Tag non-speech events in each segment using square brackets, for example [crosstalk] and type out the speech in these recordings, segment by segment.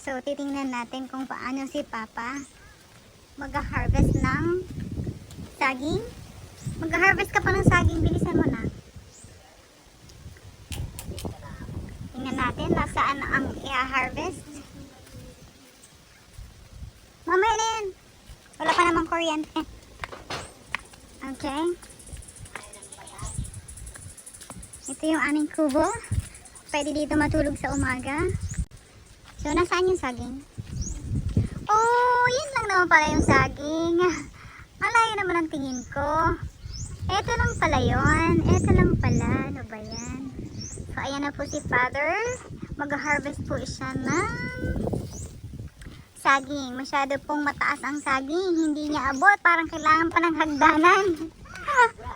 So, titingnan natin kung paano si Papa mag-harvest ng saging. Mag-harvest ka pa ng saging, bilisan mo na. Tingnan natin nasaan ang i-harvest. Yan. Wala pa namang kuryente. [laughs] Okay. Ito yung aming kubo. Pwede dito matulog sa umaga. So, nasaan yung saging? Oh, yun lang naman pala yung saging. Malayo naman ang tingin ko. Eto lang pala yun. Eto lang pala. Ano ba yan? So, ayan na po si Father. Mag-harvest po siya ng saging. Masyado pong mataas ang saging. Hindi niya abot. Parang kailangan pa ng hagdanan. [laughs]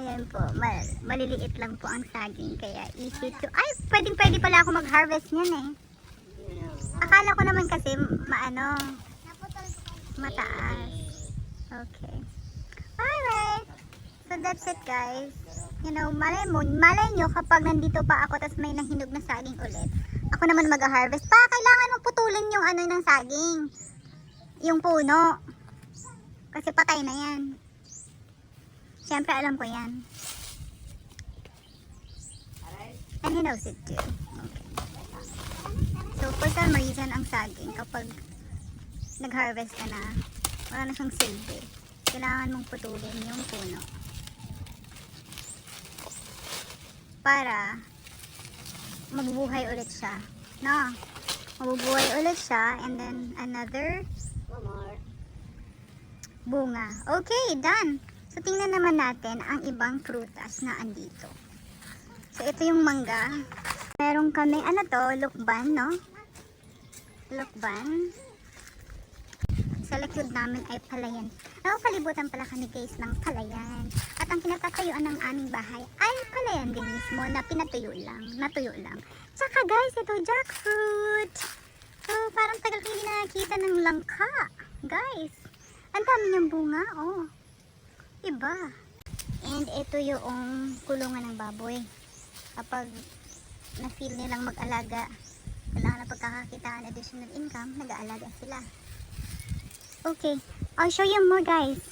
Ayan po. Mal maliliit lang po ang saging. Kaya easy to... Ay, pwedeng pwede pala ako mag-harvest niyan eh. Akala ko naman kasi maano mataas. Okay. Alright. So that's it guys. You know, malay mo, malay nyo kapag nandito pa ako tapos may nahinog na saging ulit. Ako naman mag-harvest. Pa, kailangan mo putulin yung ano ng saging. Yung puno. Kasi patay na yan. Siyempre alam ko yan. And he knows it too. Okay. So, for some reason, ang saging, kapag nag-harvest ka na, wala na siyang silbi. Kailangan mong putulin yung puno. Para magbuhay ulit siya. No? Mabubuhay ulit siya and then another bunga. Okay, done. So, tingnan naman natin ang ibang prutas na andito. So, ito yung mangga. Meron kami, ano to, lukban, no? Lukban. Sa namin ay palayan. Nakakalibutan pala kami guys ng palayan. At ang kinatatayuan ng aming bahay ay palayan din mismo na pinatuyo lang, natuyo lang. Tsaka guys, ito jackfruit. So, parang tagal hindi nakakita ng langka. Guys, ang dami niyang bunga, oh. Iba. And ito yung kulungan ng baboy. Kapag na-feel nilang mag-alaga, kailangan na pagkakakitaan additional income, nag-aalaga sila. Okay, I'll show you more guys.